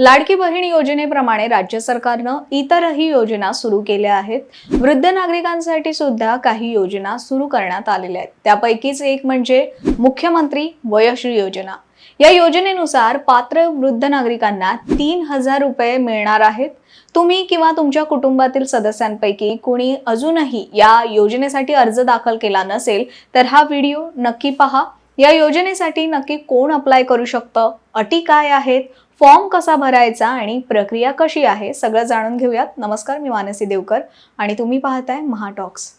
लाडकी बहीण योजनेप्रमाणे राज्य सरकारनं इतरही योजना सुरू केल्या आहेत. वृद्ध नागरिकांसाठी सुद्धा काही योजना सुरू करण्यात आलेल्या आहेत. त्यापैकीच एक म्हणजे मुख्यमंत्री वयश्री योजना. या योजनेनुसार पात्र वृद्ध नागरिकांना तीन हजार रुपये मिळणार आहेत. तुम्ही किंवा तुमच्या कुटुंबातील सदस्यांपैकी कुणी अजूनही या योजनेसाठी अर्ज दाखल केला नसेल तर हा व्हिडिओ नक्की पहा. या योजनेसाठी नक्की कोण अप्लाय करू शकतं? अटी काय आहेत? फॉर्म कसा भरायचा आणि प्रक्रिया कशी आहे सगळं जाणून घेऊयात. नमस्कार मी मानसी देवकर आणि तुम्ही पाहताय महाटॉक्स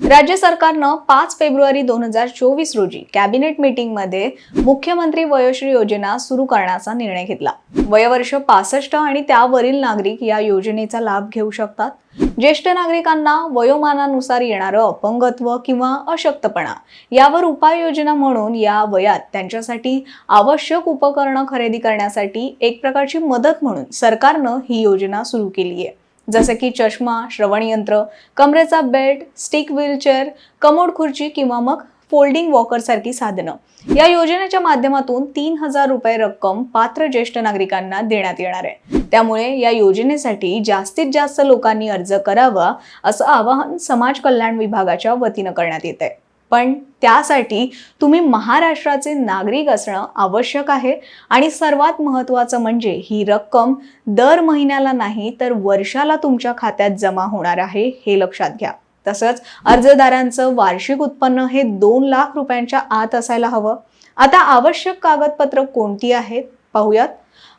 राज्य सरकारनं पाच फेब्रुवारी दोन हजार चोवीस रोजी कॅबिनेट मीटिंगमध्ये मुख्यमंत्री वयोश्री योजना सुरू करण्याचा निर्णय घेतला. वयवर्ष पासष्ट आणि त्यावरील नागरिक या योजनेचा लाभ घेऊ शकतात. ज्येष्ठ नागरिकांना वयोमानानुसार येणारं अपंगत्व किंवा अशक्तपणा यावर उपाययोजना म्हणून या वयात त्यांच्यासाठी आवश्यक उपकरणं खरेदी करण्यासाठी एक प्रकारची मदत म्हणून सरकारनं ही योजना सुरू केली आहे जसे की चष्मा श्रवणयंत्र कमरेचा बेल्ट स्टिक व्हीलचेअर कमोड खुर्ची किंवा मग फोल्डिंग वॉकरसारखी साधनं. या योजनेच्या माध्यमातून तीन हजार रुपये रक्कम पात्र ज्येष्ठ नागरिकांना देण्यात येणार आहे. त्यामुळे या योजनेसाठी जास्तीत जास्त लोकांनी अर्ज करावा असं आवाहन समाज कल्याण विभागाच्या वतीनं करण्यात येत आहे पण त्यासाठी तुम्ही महाराष्ट्राचे नागरिक असणं आवश्यक आहे. आणि सर्वात महत्त्वाचं म्हणजे ही रक्कम दर महिन्याला नाही तर वर्षाला तुमच्या खात्यात जमा होणार आहे हे लक्षात घ्या. तसंच अर्जदारांचं वार्षिक उत्पन्न हे दोन लाख रुपयांच्या आत असायला हवं. आता आवश्यक कागदपत्र कोणती आहेत? पाहूयात.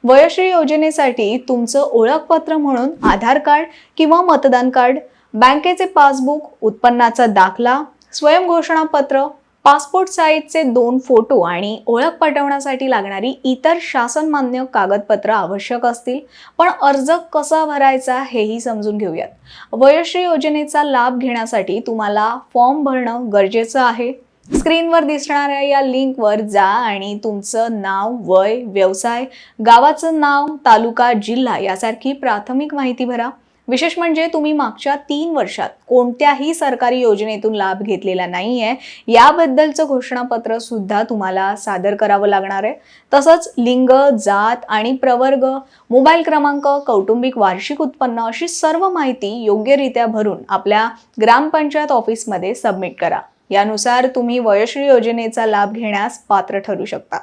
वयश्री योजनेसाठी तुमचं ओळखपत्र म्हणून आधार कार्ड किंवा मतदान कार्ड बँकेचे पासबुक उत्पन्नाचा दाखला स्वयंघोषणापत्र पासपोर्ट साईजचे दोन फोटो आणि ओळख पटवण्यासाठी लागणारी इतर शासनमान्य कागदपत्र आवश्यक असतील पण अर्ज कसा भरायचा हेही समजून घेऊयात. वयश्री योजनेचा लाभ घेण्यासाठी तुम्हाला फॉर्म भरणं गरजेचं आहे. स्क्रीनवर दिसणाऱ्या या लिंकवर जा आणि तुमचं नाव वय व्यवसाय गावाचं नाव तालुका जिल्हा यासारखी प्राथमिक माहिती भरा. विशेष म्हणजे तुम्ही मागच्या तीन वर्षात कोणत्याही सरकारी योजनेतून लाभ घेतलेला नाहीये. याबद्दलचं घोषणापत्र सुद्धा तुम्हाला सादर करावं लागणार आहे. तसंच लिंग जात आणि प्रवर्ग मोबाईल क्रमांक कौटुंबिक वार्षिक उत्पन्न अशी सर्व माहिती योग्यरित्या भरून आपल्या ग्रामपंचायत ऑफिसमध्ये सबमिट करा. यानुसार तुम्ही वयश्री योजनेचा लाभ घेण्यास पात्र ठरू शकता.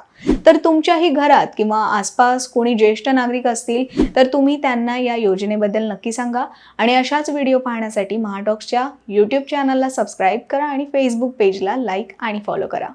तर तुमच्याही घरात किंवा आसपास कोणी ज्येष्ठ नागरिक असतील तर तुम्ही त्यांना या योजनेबद्दल नक्की सांगा आणि अशाच व्हिडिओ पाहण्यासाठी महाटॉक्सच्या यूट्यूब चॅनलला सबस्क्राईब करा आणि फेसबुक पेजला लाईक आणि फॉलो करा.